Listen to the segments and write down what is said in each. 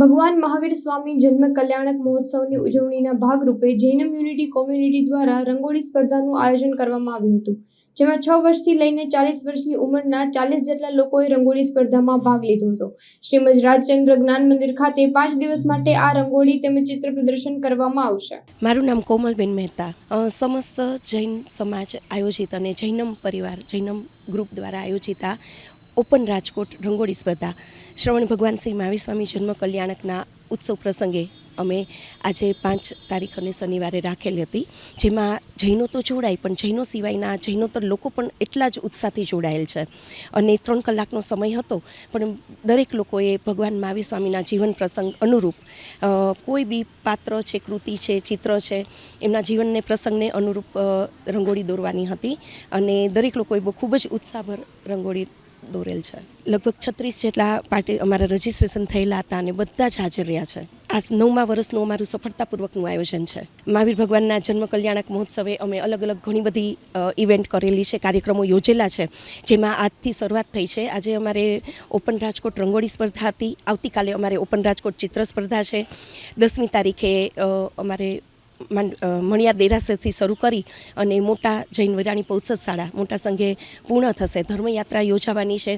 ભગવાન મહાવીર સ્વામી જન્મ કલ્યાણક મહોત્સવની ઉજવણીના ભાગરૂપે જૈનમ યુનિટી કોમ્યુનિટી દ્વારા રંગોળી સ્પર્ધાનું આયોજન કરવામાં આવ્યું હતું, જેમાં છ વર્ષથી લઈને ચાલીસ વર્ષની ઉંમરના ચાલીસ જેટલા લોકોએ રંગોળી સ્પર્ધામાં ભાગ લીધો હતો. શ્રીમદ રાજચંદ્ર જ્ઞાન મંદિર ખાતે પાંચ દિવસ માટે આ રંગોળી તેમજ ચિત્ર પ્રદર્શન કરવામાં આવશે. મારું નામ કોમલબેન મહેતા. સમસ્ત જૈન સમાજ આયોજિત અને જૈનમ પરિવાર, જૈનમ ગ્રુપ દ્વારા આયોજિત આ ઓપન રાજકોટ રંગોળી સ્પર્ધા. શ્રવણ ભગવાન શ્રી મહાવીર સ્વામી જન્મ કલ્યાણકના ઉત્સવ પ્રસંગે અમે આજે પાંચ તારીખ અને શનિવારે રાખેલી હતી. જેમાં જૈનો તો જોડાય, પણ જૈનો સિવાયના જૈનોતર લોકો પણ એટલા જ ઉત્સાહથી જોડાયેલ છે. અને ત્રણ કલાકનો સમય હતો, પણ દરેક લોકોએ ભગવાન મહાવીર સ્વામીના જીવન પ્રસંગ અનુરૂપ કોઈ બી પાત્ર છે, કૃતિ છે, ચિત્ર છે, એમના જીવનને પ્રસંગને અનુરૂપ રંગોળી દોરવાની હતી. અને દરેક લોકોએ બહુ ખૂબ જ ઉત્સાહભર રંગોળી દોરેલ છે. લગભગ છત્રીસ જેટલા પાર્ટી અમારા રજીસ્ટ્રેશન થયેલા હતા અને બધા જ હાજર રહ્યા છે. આ નવમા વર્ષનું અમારું સફળતાપૂર્વકનું આયોજન છે. મહાવીર ભગવાનના જન્મ કલ્યાણક મહોત્સવે અમે અલગ અલગ ઘણી બધી ઇવેન્ટ કરેલી છે, કાર્યક્રમો યોજેલા છે, જેમાં આજથી શરૂઆત થઈ છે. આજે અમારે ઓપન રાજકોટ રંગોળી સ્પર્ધા હતી આવતીકાલે અમારે ઓપન રાજકોટ ચિત્ર સ્પર્ધા છે. દસમી તારીખે અમારે મણિયાર દેરાસરથી શરૂ કરી અને મોટા જૈન વરાણી પૌષદ શાળા, મોટા સંઘે પૂર્ણ થશે. ધર્મયાત્રા યોજાવાની છે,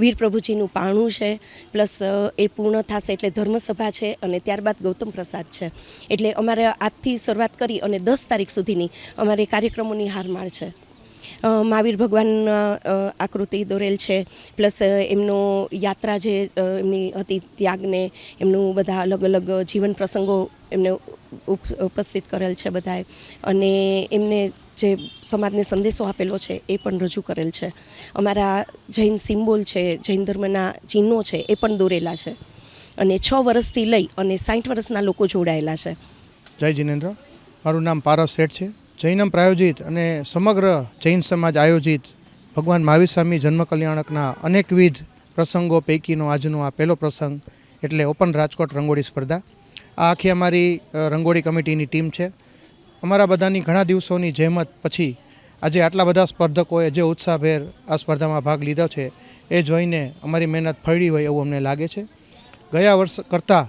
વીર પ્રભુજીનું પાણું છે, પ્લસ એ પૂર્ણ થશે એટલે ધર્મસભા છે અને ત્યારબાદ ગૌતમ પ્રસાદ છે. એટલે અમારે આજથી શરૂઆત કરી અને દસ તારીખ સુધીની અમારે કાર્યક્રમોની હારમાળ છે. મહાવીર ભગવાન આકૃતિ દોરેલ છે, પ્લસ એમનો યાત્રા જે એમની હતી ત્યાગને, એમનું બધા અલગ અલગ જીવન પ્રસંગો એમને ઉપસ્થિત કરેલ છે બધાએ. અને એમને જે સમાજને સંદેશો આપેલો છે, એ પણ રજૂ કરેલ છે. અમારા જૈન સિમ્બોલ છે, જૈન ધર્મના ચિહ્નો છે, એ પણ દોરેલા છે. અને છ વર્ષથી લઈ અને સાઠ વર્ષના લોકો જોડાયેલા છે. જય જિનેન્દ્ર. મારું નામ પારસ શેઠ છે. જૈનમ પ્રાયોજિત અને સમગ્ર જૈન સમાજ આયોજિત ભગવાન મહાવીર સ્વામી જન્મ કલ્યાણકના અનેકવિધ પ્રસંગો પૈકીનો આજનો આ પહેલો પ્રસંગ, એટલે ઓપન રાજકોટ રંગોળી સ્પર્ધા. આ આખી અમારી રંગોળી કમિટીની ટીમ છે. અમારા બધાની ઘણા દિવસોની જહેમત પછી આજે આટલા બધા સ્પર્ધકોએ જે ઉત્સાહભેર આ સ્પર્ધામાં ભાગ લીધો છે, એ જોઈને અમારી મહેનત ફળી હોય એવું અમને લાગે છે. ગયા વર્ષ કરતાં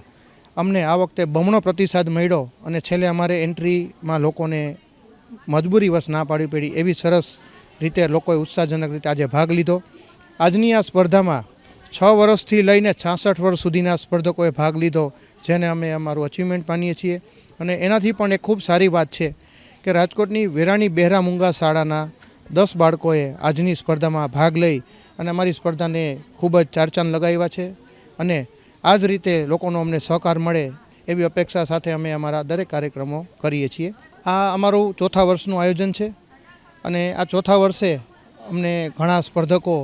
અમને આ વખતે બમણો પ્રતિસાદ મળ્યો અને છેલ્લે અમારે એન્ટ્રીમાં લોકોને મજબૂરીવશ ના પાડવી પડી એવી સરસ રીતે લોકોએ ઉત્સાહજનક રીતે આજે ભાગ લીધો. આજની આ સ્પર્ધામાં છ વર્ષથી લઈને છાસઠ વર્ષ સુધીના સ્પર્ધકોએ ભાગ લીધો. જેને અમે અમારું અચીવમેન્ટ માનીએ છીએ. અને એનાથી પણ એક ખૂબ સારી વાત છે કે રાજકોટની વેરાણી બહેરા મુંગા શાળાના દસ બાળકોએ આજની સ્પર્ધામાં ભાગ લઈ અને અમારી સ્પર્ધાને ખૂબ જ ચારચાંદ લગાવ્યા છે. અને આ જ રીતે લોકોનો અમને સહકાર મળે એવી અપેક્ષા સાથે અમે અમારા દરેક કાર્યક્રમો કરીએ છીએ. આ અમારું ચોથા વર્ષનું આયોજન છે અને આ ચોથા વર્ષે અમને ઘણા સ્પર્ધકો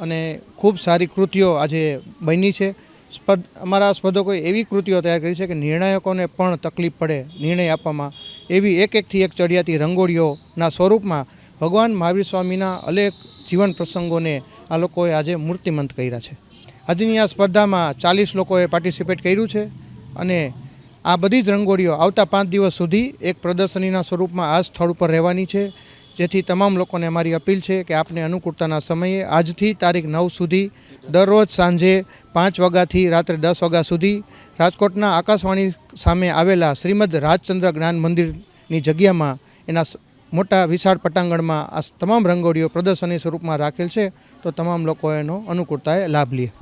અને ખૂબ સારી કૃતિઓ આજે બની છે. સ્પર્ધ અમારા સ્પર્ધકોએ એવી કૃતિઓ તૈયાર કરી છે કે નિર્ણાયકોને પણ તકલીફ પડે, નિર્ણય આપવામાં. એવી એક એકથી એક ચડિયાતી રંગોળીઓના સ્વરૂપમાં ભગવાન મહાવીર સ્વામીના અનેક જીવન પ્રસંગોને આ લોકોએ આજે મૂર્તિમંત કર્યા છે. આજની આ સ્પર્ધામાં ચાલીસ લોકોએ પાર્ટિસિપેટ કર્યું છે અને આ બધી જ રંગોળીઓ આવતા પાંચ દિવસ સુધી એક પ્રદર્શનીના સ્વરૂપમાં આ સ્થળ ઉપર રહેવાની છે. જેથી તમામ લોકોને અમારી અપીલ છે કે આપને અનુકૂળતાના સમયે આજથી તારીખ નવ સુધી દરરોજ સાંજે પાંચ વાગ્યાથી રાત્રે દસ વાગ્યા સુધી રાજકોટના આકાશવાણી સામે આવેલા શ્રીમદ રાજચંદ્ર જ્ઞાન મંદિરની જગ્યામાં એના મોટા વિશાળ પટાંગણમાં આ તમામ રંગોળીઓ પ્રદર્શનની સ્વરૂપમાં રાખેલ છે. તો તમામ લોકો એનો અનુકૂળતાએ લાભ લે.